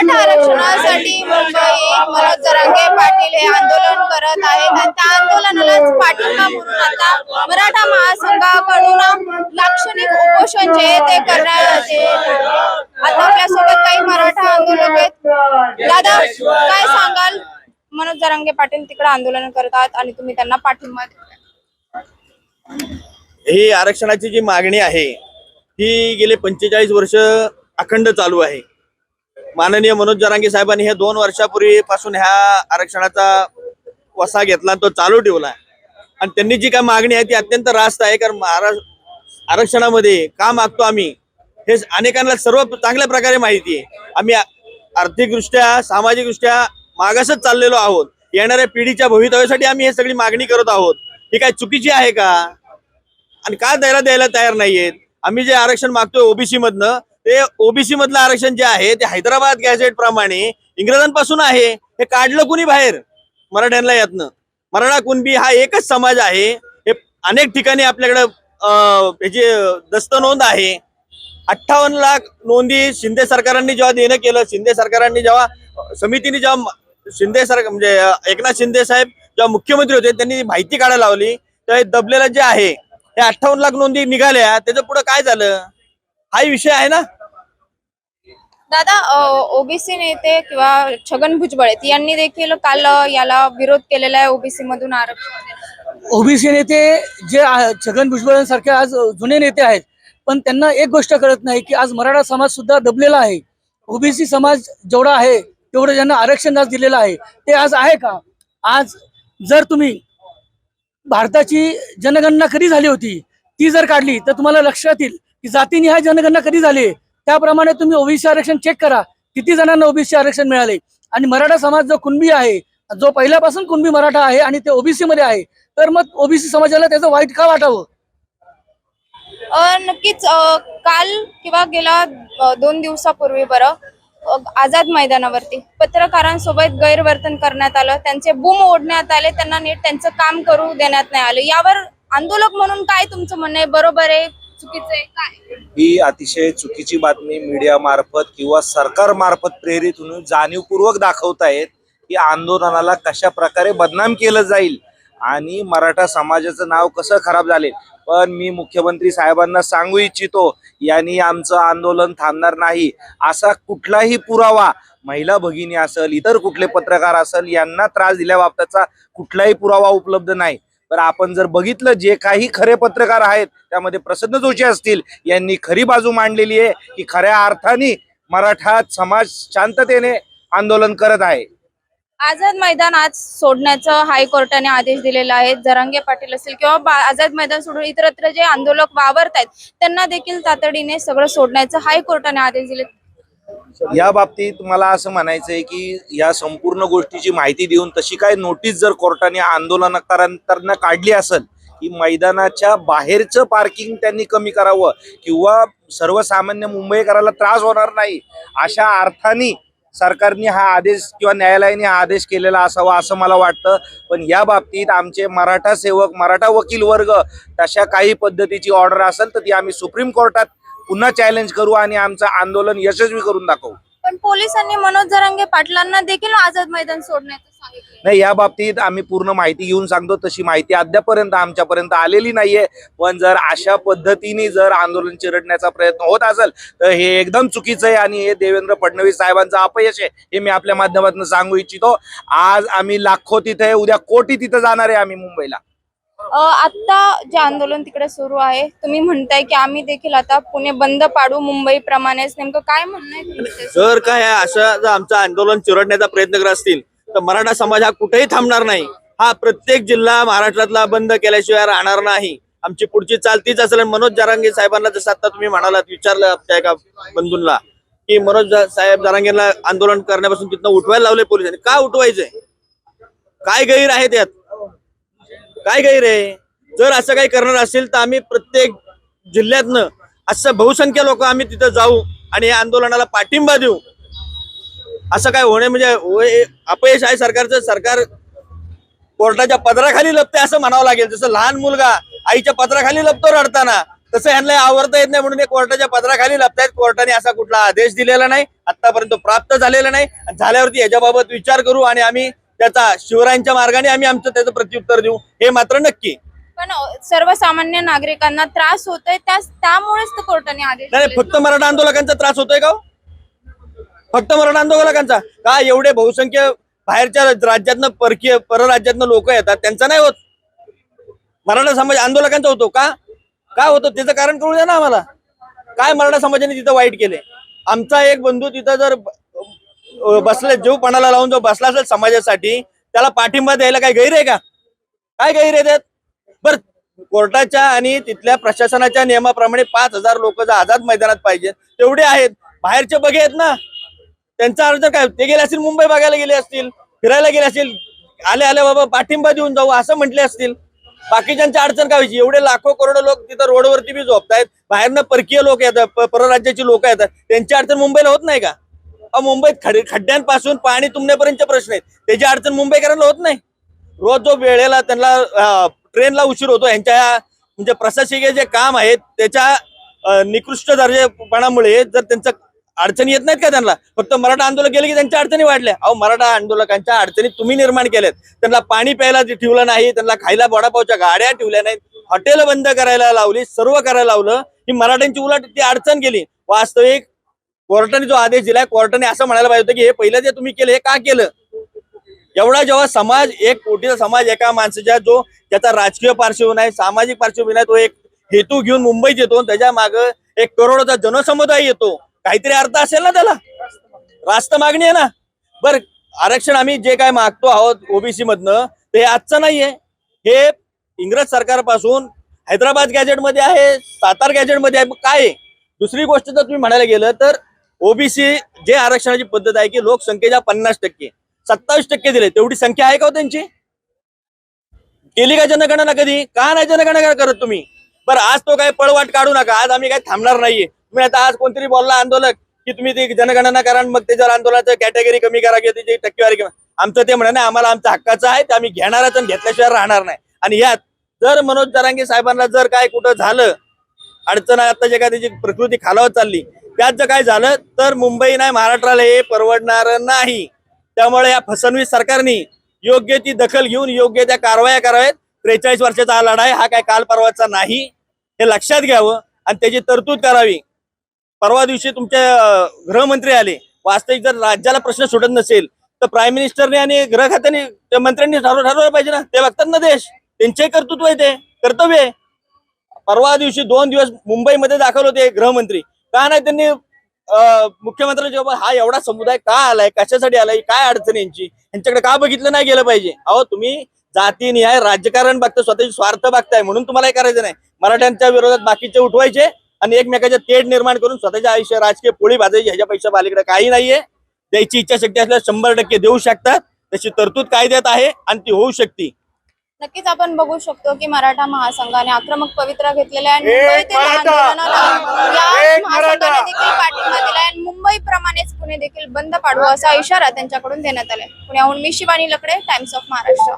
मराठा आरक्षणासाठी मुंबई मनोज जरांगे पाटील हे आंदोलन करत आहेत आणि त्या आंदोलनालाच पाठिंबा म्हणून आता मराठा महासंघाकडून लाक्षणिक उपोषण जे आहे ते करण्यात. आता आपल्यासोबत काही मराठा आंदोलक आहेत दादा काय सांगाल मनोज जरांगे पाटील तिकडे आंदोलन करतात आणि तुम्ही त्यांना पाठिंबा. ही आरक्षणाची जी मागणी आहे ही गेले पंचेचाळीस वर्ष अखंड चालू आहे माननीय मनोज जरांगी साहेबांनी हे दोन वर्षापूर्वीपासून ह्या आरक्षणाचा वसा घेतला तो चालू ठेवला आणि त्यांनी जी काय मागणी आहे ती अत्यंत रास्त आहे कारण महाराष्ट्र आरक्षणामध्ये का मागतो आम्ही हे अनेकांना सर्व चांगल्या प्रकारे माहिती आहे. आम्ही आर्थिकदृष्ट्या सामाजिकदृष्ट्या मागासच चाललेलो आहोत. येणाऱ्या पिढीच्या भवितव्यासाठी आम्ही हे सगळी मागणी करत आहोत. ही काय चुकीची आहे का? आणि का द्यायला द्यायला तयार नाहीयेत? आम्ही जे आरक्षण मागतोय ओबीसी मधनं ते ओबीसी मधलं आरक्षण जे आहे ते हैदराबाद गॅझेट प्रमाणे इंग्रजांपासून आहे. हे काढलं कुणी बाहेर? मराठ्यांना यातनं. मराठा कुणबी हा एकच समाज आहे. हे अनेक ठिकाणी आपल्याकडे याची दस्त नोंद आहे. अठ्ठावन्न लाख नोंदी शिंदे सरकारांनी जेव्हा देणं केलं शिंदे सरकारांनी जेव्हा समितीने जेव्हा शिंदे सरकार म्हणजे एकनाथ शिंदे साहेब जेव्हा मुख्यमंत्री होते त्यांनी माहिती काढायला लावली. तेव्हा हे दबलेलं जे आहे हे अठ्ठावन्न लाख नोंदी निघाल्या. त्याचं पुढे काय झालं? हाही विषय आहे ना? दादा ओबीसी नेते किंवा छगन भुजबळ आहेत, यांनी देखील काल याला विरोध केलेला आहे ओबीसी मधून आरक्षण. ओबीसी नेते जे छगन भुजबळांसारखे आज जुने नेते आहेत पण त्यांना एक गोष्ट कळत नाही की आज मराठा समाज सुद्धा दबलेला आहे. ओबीसी समाज जेवढा आहे तेवढं ज्यांना आरक्षण आज दिलेलं आहे ते आज आहे का? आज जर तुम्ही भारताची जनगणना कधी झाली होती ती जर काढली तर तुम्हाला लक्षात येईल की जातीनिहाय जनगणना कधी झाली त्याप्रमाणे तुम्ही ओबीसी आरक्षण चेक करा. किती जणांना ओबीसी आरक्षण मिळाले? आणि मराठा समाज जो कुणबी आहे जो पहिल्यापासून कुणबी मराठा आहे आणि ते ओबीसी मध्ये आहे तर मग ओबीसी समाजाला त्याचं वाईट का वाटावं? नक्कीच काल किंवा गेल्या दोन दिवसापूर्वी बरं आझाद मैदानावरती पत्रकारांसोबत गैरवर्तन करण्यात आलं. त्यांचे बूम ओढण्यात आले. त्यांना नीट त्यांचं काम करू देण्यात नाही आलं. यावर आंदोलक म्हणून काय तुमचं म्हणणं आहे? बरोबर आहे. चुकीचं आहे काय? ही अतिशय चुकीची बातमी मीडिया मार्फत किंवा सरकार मार्फत प्रेरित होऊन जाणीवपूर्वक दाखवतायत की आंदोलनाला कशा प्रकारे बदनाम केलं जाईल आणि मराठा समाजाचं नाव कसं खराब झाले. पण मी मुख्यमंत्री साहेबांना सांगू इच्छितो यांनी आमचं आंदोलन थांबणार नाही. असा कुठलाही पुरावा महिला भगिनी असेल इतर कुठले पत्रकार असेल यांना त्रास दिल्याबाबतचा कुठलाही पुरावा उपलब्ध नाही. तर आपण जर बघितलं जे काही खरे पत्रकार आहेत त्यामध्ये प्रसन्न जोशी असतील यांनी खरी बाजू मांडलेली आहे की खऱ्या अर्थाने मराठा समाज शांततेने आंदोलन करत आहे. आझाद मैदान आज सोडण्याचं हायकोर्टाने आदेश दिलेला आहे. जरांगे पाटील असतील किंवा आझाद मैदान सोडून इतरत्र जे आंदोलक वावरत आहेत त्यांना देखील तातडीने सगळं सोडण्याचं हायकोर्टाने आदेश दिले या बाबतीत मला असं म्हणायचं आहे की या संपूर्ण गोष्टीची माहिती देऊन तशी काय नोटीस जर कोर्टाने आंदोलनकारांना काढली असेल की मैदानाच्या बाहेरचं पार्किंग त्यांनी कमी करावं किंवा सर्वसामान्य मुंबईकराला त्रास होणार नाही अशा अर्थाने सरकारने हा आदेश किंवा न्यायालयाने हा आदेश केलेला असावा असं मला वाटतं. पण या बाबतीत आमचे मराठा सेवक मराठा वकील वर्ग तशा काही पद्धतीची ऑर्डर असेल तर ती आम्ही सुप्रीम कोर्टात पुन्हा चॅलेंज करू आणि आमचं आंदोलन यशस्वी करून दाखवू. पण पोलिसांनी मनोज जरांगे पाटलांना देखील आझाद मैदान सोडण्याचं सांगितलं. नाही या बाबतीत आम्ही पूर्ण माहिती घेऊन सांगतो तशी माहिती अद्यापर्यंत आमच्यापर्यंत आलेली नाहीये. पण जर अशा पद्धतीने जर आंदोलन चिरडण्याचा प्रयत्न होत असेल तर हे एकदम चुकीचं आहे आणि हे देवेंद्र फडणवीस साहेबांचं अपयश आहे हे मी आपल्या माध्यमातून सांगू इच्छितो. आज आम्ही लाखो तिथे उद्या कोटी तिथे जाणार आहे आम्ही मुंबईला. आत्ता आता जे आंदोलन तिकडे सुरू आहे तुम्ही म्हणताय की आम्ही देखील आता पुणे बंद पाडू मुंबई प्रमाणेच नेमकं काय म्हणणं आहे तुमचं? जर काय असं जर आमचं आंदोलन चिरडण्याचा प्रयत्न करत असतील तर मराठा समाज हा कुठेही थांबणार नाही. हा प्रत्येक जिल्हा महाराष्ट्रातला बंद केल्याशिवाय राहणार नाही. आमची पुढची चाल तीच असेल. आणि मनोज जारांगे साहेबांना जसं आता तुम्ही म्हणालात विचारलं आपल्या एका बंधूंना की मनोज जा- साहेब जरांगेला आंदोलन करण्यापासून तिथनं उठवायला लावले पोलिसांनी. का उठवायचंय? काय गैर आहे त्यात? काय गैर आहे? जर असं काही करणार असेल तर आम्ही प्रत्येक जिल्ह्यातनं असं बहुसंख्य लोक आम्ही तिथं जाऊ आणि या आंदोलनाला पाठिंबा देऊ. असं काय होणे म्हणजे अपयश आहे सरकारचं सरकार कोर्टाच्या पदराखाली लपते असं म्हणावं लागेल. जसं लहान मुलगा आईच्या पदराखाली लपतो रडताना तसं ह्यांना आवडता येत नाही म्हणून हे कोर्टाच्या पदराखाली लपतायत. कोर्टाने असा कुठला आदेश दिलेला नाही आतापर्यंत प्राप्त झालेला नाही. आणि झाल्यावरती याच्याबाबत विचार करू आणि आम्ही त्याचा शिवरायांच्या मार्गाने आम्ही आमचं त्याचं प्रत्युत्तर देऊ. हे मात्र नक्की. पण सर्वसामान्य नागरिकांना त्रास होतोय त्या त्यामुळेच तर कोर्टाने आदेश नाही. फक्त मराठा आंदोलकांचा त्रास होतोय का हो? फक्त मराठा आंदोलकांचा? का एवढे बहुसंख्य बाहेरच्या राज्यातनं परकीय परराज्यातनं लोक येतात? त्यांचा नाही होत. मराठा समाज आंदोलकांचा होतो का? का होतो? त्याचं कारण कळू द्या ना आम्हाला. काय मराठा समाजाने तिथं वाईट केले आमचा एक बंधू तिथं जर बसले जो जीवपणाला लावून जो बसला असेल समाजासाठी त्याला पाठिंबा द्यायला काय गैर आहे का? काय गैर आहे त्यात? बर कोर्टाच्या आणि तिथल्या प्रशासनाच्या नियमाप्रमाणे पाच हजार लोक जर आझाद मैदानात पाहिजे तेवढे आहेत. बाहेरचे बघे आहेत ना. त्यांचा अर्ज काय? ते गेले असतील मुंबई बघायला गेले असतील फिरायला गेले असतील. आले आले बाबा पाठिंबा देऊन जाऊ असं म्हटले असतील. बाकीच्यांची अडचण काय व्हायची? एवढे लाखो करोडो लोक तिथं रोडवरती बी झोपतायत. बाहेरनं परकीय लोक येतात परराज्याची लोक येतात. त्यांची अडचण मुंबईला होत नाही का? मुंबईत खड खड्ड्यांपासून पाणी तुमण्यापर्यंतचे प्रश्न आहेत. त्याची अडचण मुंबईकरांना होत नाही. रोज जो वेळेला त्यांना ट्रेनला उशीर होतो यांच्या म्हणजे प्रशासकीय जे काम आहेत त्याच्या निकृष्ट दर्जेपणामुळे जर त्यांचं अडचणी येत नाहीत का त्यांना? फक्त मराठा आंदोलन केलं की त्यांच्या अडचणी वाढल्या. अहो मराठा आंदोलकांच्या अडचणी तुम्ही निर्माण केल्यात. त्यांना पाणी प्यायला ठेवलं नाही त्यांना खायला वडापावच्या गाड्या ठेवल्या नाहीत. हॉटेल बंद करायला लावली सर्व करायला लावलं ही मराठ्यांची उलट ती अडचण गेली. वास्तविक कोर्टाने जो आदेश दिलाय कोर्टाने असं म्हणायला पाहिजे होतं की हे पहिलं जे तुम्ही केलं हे का केलं? एवढा जेव्हा समाज एक कोटीचा समाज एका माणसाच्या जो त्याचा राजकीय पार्श्वभूमी नाही सामाजिक पार्श्वभूमी नाही तो एक हेतू घेऊन मुंबईत येतो त्याच्या माग एक करोडचा जनसमुदाय येतो. काहीतरी अर्थ असेल ना त्याला? रास्त मागणी आहे ना? बर आरक्षण आम्ही जे काय मागतो आहोत ओबीसी मधनं ते आजचं नाहीये. हे इंग्रज सरकारपासून हैदराबाद गॅजेटमध्ये आहे सातार गॅजेटमध्ये आहे काय दुसरी गोष्ट जर तुम्ही म्हणायला गेलं तर ओबीसी जे आरक्षणाची पद्धत आहे की लोकसंख्येच्या पन्नास टक्के सत्तावीस टक्के दिले तेवढी संख्या आहे का हो त्यांची? केली का जनगणना कधी? का नाही जनगणना करत तुम्ही? बरं आज तो काय पळवाट काढू नका आज आम्ही काय थांबणार नाहीये. तुम्ही आता आज कोणतरी बोलला आंदोलक की तुम्ही ती जनगणना करा मग त्याच्यावर आंदोलनाचं कॅटेगरी कमी करा किंवा त्याची टक्केवारी कमी आमचं ते म्हणणं आम्हाला आमचा हक्काचं आहे ते आम्ही घेणारच आणि घेतल्याशिवाय राहणार नाही. आणि यात जर मनोज जरांगे साहेबांना जर काय कुठं झालं अडचण आता जे काय त्याची प्रकृती खालावत चालली त्यात जर काय झालं? तर मुंबई नाही महाराष्ट्राला हे परवडणार नाही. त्यामुळे या फसवणवीस सरकारने योग्य ती दखल घेऊन योग्य त्या कारवाया कराव्यात. त्रेचाळीस वर्षाचा हा लढाई हा काय काल परवाचा नाही. हे लक्षात घ्यावं आणि त्याची तरतूद करावी. परवा दिवशी तुमचे गृहमंत्री आले. वास्तविक जर राज्याला प्रश्न सुटत नसेल तर प्राईम मिनिस्टरने आणि गृह खात्याने त्या मंत्र्यांनी ठरव ठरवलं पाहिजे ना. ते बघतात ना देश. त्यांचे कर्तृत्व आहे ते. कर्तव्य आहे. परवा दिवशी दोन दिवस मुंबईमध्ये दाखल होते गृहमंत्री. का नाही त्यांनी मुख्यमंत्री जेव्हा बाबा हा एवढा समुदाय का आलाय? कशासाठी आलाय? काय अडचण यांची? यांच्याकडे का बघितलं नाही गेलं पाहिजे? अहो तुम्ही जातीनिहाय राजकारण बघता स्वतःची स्वार्थ बघताय म्हणून तुम्हाला हे करायचं नाही. मराठ्यांच्या विरोधात बाकीचे उठवायचे आणि एकमेकाच्या तेढ निर्माण करून स्वतःच्या आयुष्य राजकीय पोळी भाजायची ह्याच्यापेक्षा बालीकडे काही नाहीये. द्यायची इच्छाशक्ती असल्यास शंभर टक्के देऊ शकतात. त्याची तरतूद कायद्यात आहे आणि ती होऊ शकते. नक्कीच आपण बघू शकतो की मराठा महासंघाने आक्रमक पवित्रा घेतलेला आहे मुंबईतील! आंदोलनाला या महासंघाने! देखील पाठिंबा आणि मुंबईप्रमाणेच पुणे देखील बंद पाडू असा इशारा त्यांच्याकडून देण्यात आलाय पुण्याहून मी शिवानी लकडे टाइम्स ऑफ महाराष्ट्र